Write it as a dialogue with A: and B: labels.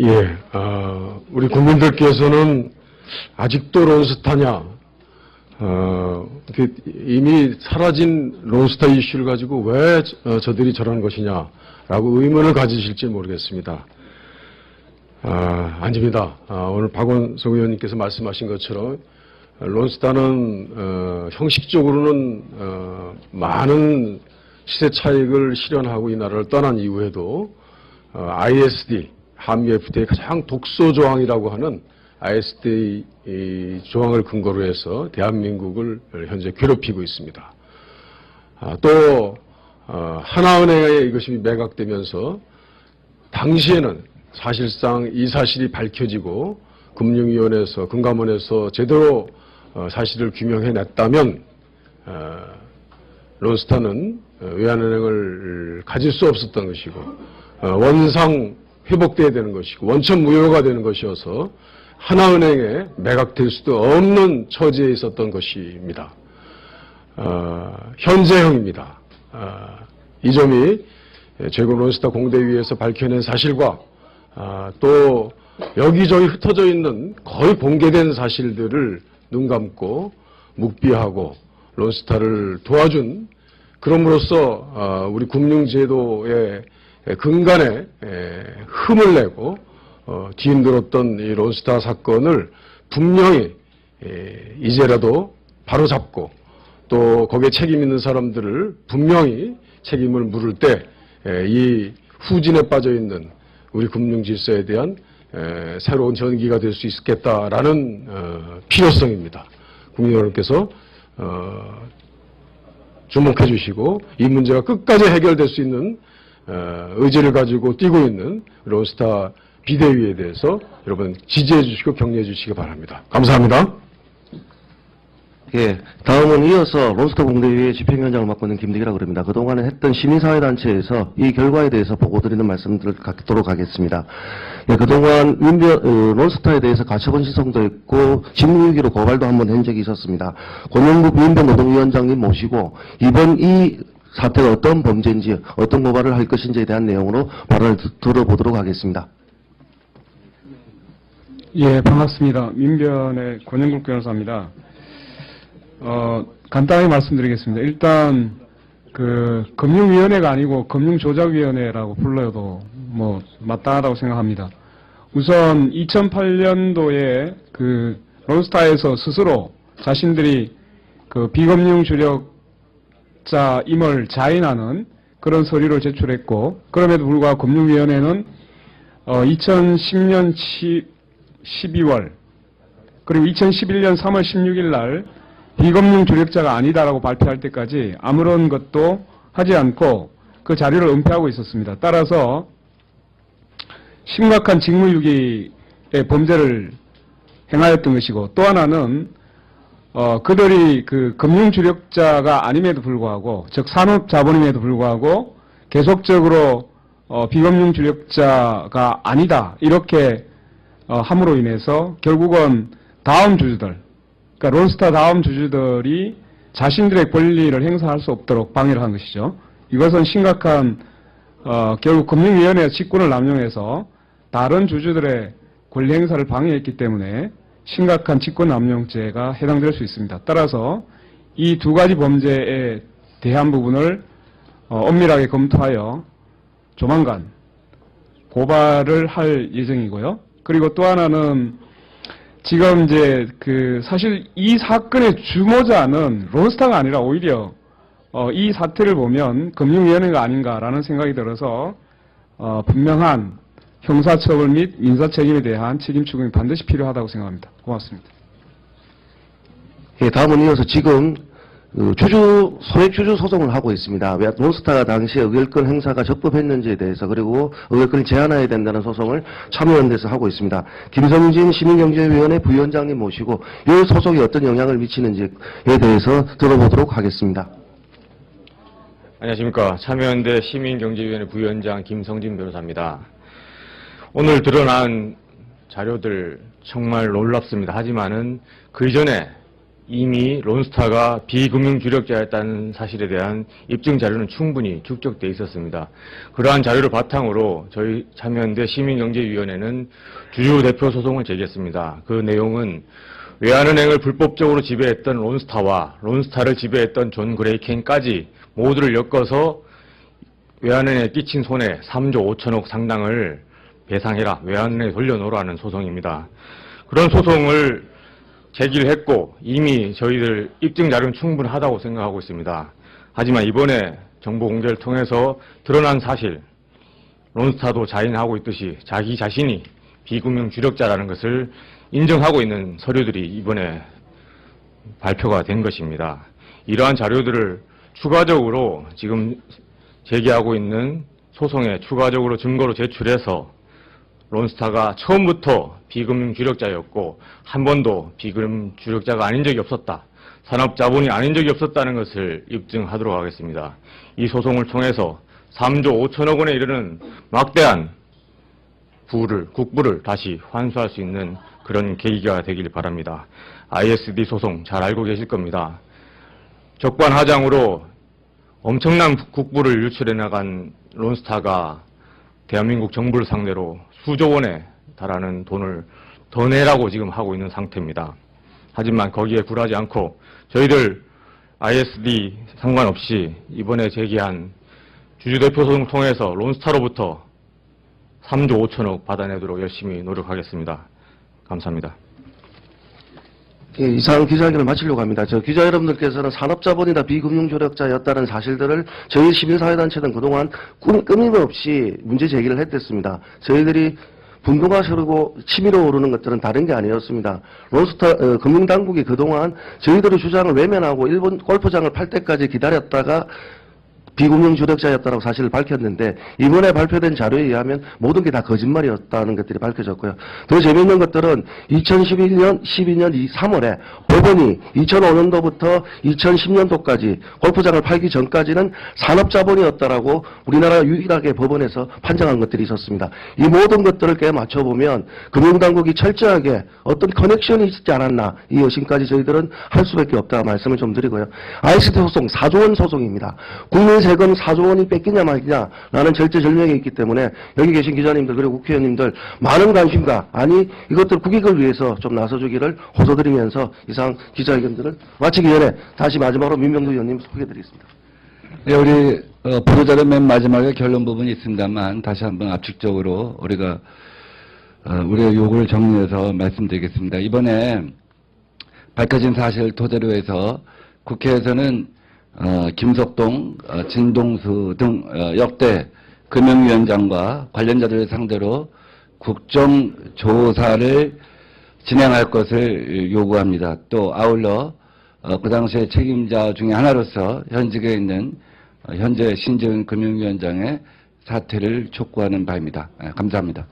A: 예, 어, 우리 국민들께서는 아직도 론스타냐, 어, 그 이미 사라진 론스타 이슈를 가지고 왜 저- 저들이 저러는 것이냐라고 의문을 가지실지 모르겠습니다. 아, 아닙니다. 아, 오늘 박원석 의원님께서 말씀하신 것처럼 론스타는 어, 형식적으로는 어, 많은 시세 차익을 실현하고 이 나라를 떠난 이후에도 어, ISD 한미 FTA의 가장 독소 조항이라고 하는 ISD 이 조항을 근거로 해서 대한민국을 현재 괴롭히고 있습니다. 아, 또 어, 하나은행에 이것이 매각되면서 당시에는 사실상 이 사실이 밝혀지고 금융위원회에서 금감원에서 제대로 어, 사실을 규명해냈다면 어, 론스타는 어, 외환은행을 가질 수 없었던 것이고 어, 원상 회복돼야 되는 것이고 원천 무효가 되는 것이어서 하나은행에 매각될 수도 없는 처지에 있었던 것입니다. 어, 현재형입니다. 어, 이 점이 제국 론스타 공대위에서 밝혀낸 사실과 아, 또 여기저기 흩어져 있는 거의 공개된 사실들을 눈 감고 묵비하고 론스타를 도와준 그럼으로써 아, 우리 금융제도의 근간에 에, 흠을 내고 어, 뒤흔들었던 이 론스타 사건을 분명히 에, 이제라도 바로잡고 또 거기에 책임 있는 사람들을 분명히 책임을 물을 때 이 후진에 빠져 있는 우리 금융 질서에 대한 에, 새로운 전기가 될 수 있겠다라는 어, 필요성입니다. 국민 여러분께서 어, 주목해 주시고 이 문제가 끝까지 해결될 수 있는 어, 의지를 가지고 뛰고 있는 론스타 비대위에 대해서 여러분 지지해 주시고 격려해 주시기 바랍니다. 감사합니다.
B: 예, 다음은 이어서 론스터 공대위의 집행위원장을 맡고 있는 김대기라고 그럽니다. 그동안에 했던 시민사회단체에서 이 결과에 대해서 보고드리는 말씀들을 갖도록 하겠습니다. 예, 그동안 민변, 어, 론스타에 대해서 가처분 신청도 했고 직무유기로 고발도 한번 한 적이 있었습니다. 권영국 민변노동위원장님 모시고 이번 이 사태가 어떤 범죄인지 어떤 고발을 할 것인지에 대한 내용으로 발언을 드- 들어보도록 하겠습니다.
C: 예, 반갑습니다. 민변의 권영국 변호사입니다. 어, 간단하게 말씀드리겠습니다. 일단, 그, 금융위원회가 아니고 금융조작위원회라고 불러도 뭐, 마땅하다고 생각합니다. 우선 2008년도에 그, 론스타에서 스스로 자신들이 그 비금융 주력 자임을 자인하는 그런 서류를 제출했고, 그럼에도 불구하고 금융위원회는 어, 2010년 12월 그리고 2011년 3월 16일 날 비금융 주력자가 아니다라고 발표할 때까지 아무런 것도 하지 않고 그 자료를 은폐하고 있었습니다. 따라서 심각한 직무유기의 범죄를 행하였던 것이고 또 하나는 어, 그들이 그 금융 주력자가 아님에도 불구하고 즉 산업 자본임에도 불구하고 계속적으로 어, 비금융 주력자가 아니다 이렇게 어, 함으로 인해서 결국은 다음 주주들, 그러니까 론스타 다음 주주들이 자신들의 권리를 행사할 수 없도록 방해를 한 것이죠. 이것은 심각한 어, 결국 금융위원회 직권을 남용해서 다른 주주들의 권리 행사를 방해했기 때문에 심각한 직권 남용죄가 해당될 수 있습니다. 따라서 이 두 가지 범죄에 대한 부분을 어, 엄밀하게 검토하여 조만간 고발을 할 예정이고요. 그리고 또 하나는 지금 이제 그 사실 이 사건의 주모자는 론스타가 아니라 오히려 어, 이 사태를 보면 금융위원회가 아닌가라는 생각이 들어서 어, 분명한 형사처벌 및 민사책임에 대한 책임 추궁이 반드시 필요하다고 생각합니다. 고맙습니다.
B: 예, 다음은 이어서 지금 그 주주 소액 주주 소송을 하고 있습니다. 왜 론스타가 당시에 의결권 행사가 적법했는지에 대해서 그리고 의결권을 제한해야 된다는 소송을 참여연대에서 하고 있습니다. 김성진 시민경제위원회 부위원장님 모시고 이 소송이 어떤 영향을 미치는지에 대해서 들어보도록 하겠습니다.
D: 안녕하십니까. 참여연대 시민경제위원회 부위원장 김성진 변호사입니다. 오늘 드러난 자료들 정말 놀랍습니다. 하지만은 그 이전에 이미 론스타가 비금융 주력자였다는 사실에 대한 입증 자료는 충분히 축적돼 있었습니다. 그러한 자료를 바탕으로 저희 참여연대 시민경제위원회는 주주 대표 소송을 제기했습니다. 그 내용은 외환은행을 불법적으로 지배했던 론스타와 론스타를 지배했던 존 그레이켄까지 모두를 엮어서 외환은행에 끼친 손해 3조 5천억 상당을 배상해라, 외환은행에 돌려놓으라는 소송입니다. 그런 소송을 제기를 했고 이미 저희들 입증 자료는 충분하다고 생각하고 있습니다. 하지만 이번에 정보 공개를 통해서 드러난 사실, 론스타도 자인하고 있듯이 자기 자신이 비금융 주력자라는 것을 인정하고 있는 서류들이 이번에 발표가 된 것입니다. 이러한 자료들을 추가적으로 지금 제기하고 있는 소송에 추가적으로 증거로 제출해서 론스타가 처음부터 비금융 주력자였고 한 번도 비금융 주력자가 아닌 적이 없었다. 산업 자본이 아닌 적이 없었다는 것을 입증하도록 하겠습니다. 이 소송을 통해서 3조 5천억 원에 이르는 막대한 부를, 국부를 다시 환수할 수 있는 그런 계기가 되길 바랍니다. ISD 소송 잘 알고 계실 겁니다. 적반하장으로 엄청난 국부를 유출해 나간 론스타가 대한민국 정부를 상대로 수조 원에 달하는 돈을 더 내라고 지금 하고 있는 상태입니다. 하지만 거기에 굴하지 않고 저희들 ISD 상관없이 이번에 제기한 주주대표 소송 통해서 론스타로부터 3조 5천억 받아내도록 열심히 노력하겠습니다. 감사합니다.
B: 예, 이상 기자회견을 마치려고 합니다. 저 기자 여러분들께서는 산업자본이나 비금융조력자였다는 사실들을 저희 시민사회단체는 그동안 끊- 끊임없이 문제 제기를 했댔습니다. 저희들이 분노가 서르고 치밀어 오르는 것들은 다른 게 아니었습니다. 론스타 어, 금융당국이 그동안 저희들의 주장을 외면하고 일본 골프장을 팔 때까지 기다렸다가 비금융 주력자였다고 사실을 밝혔는데 이번에 발표된 자료에 의하면 모든 게 다 거짓말이었다는 것들이 밝혀졌고요. 더 재미있는 것들은 2011년, 12년 3월에 법원이 2005년도부터 2010년도까지 골프장을 팔기 전까지는 산업자본이었다라고 우리나라 유일하게 법원에서 판정한 것들이 있었습니다. 이 모든 것들을 깨 맞춰보면 금융당국이 철저하게 어떤 커넥션이 있지 않았나 이 의심까지 저희들은 할 수밖에 없다 말씀을 좀 드리고요. ICT 소송 4조 원 소송입니다. 국민 세금 4조 원이 뺏기냐 말기냐라는 절제절명이 있기 때문에 여기 계신 기자님들 그리고 국회의원님들 많은 관심과 아니 이것들 국익을 위해서 좀 나서주기를 호소드리면서 이상 기자회견들을 마치기 전에 다시 마지막으로 민명두 의원님 소개드리겠습니다.
E: 네, 우리 어, 보도자료 맨 마지막에 결론 부분이 있습니다만 다시 한번 압축적으로 우리가 어, 우리의 요구를 정리해서 말씀드리겠습니다. 이번에 밝혀진 사실 토대로 해서 국회에서는 어, 김석동, 어, 진동수 등 어, 역대 금융위원장과 관련자들을 상대로 국정조사를 진행할 것을 요구합니다. 또 아울러 어, 그 당시에 책임자 중에 하나로서 현직에 있는 어, 현재 신재훈 금융위원장의 사퇴를 촉구하는 바입니다. 예, 감사합니다.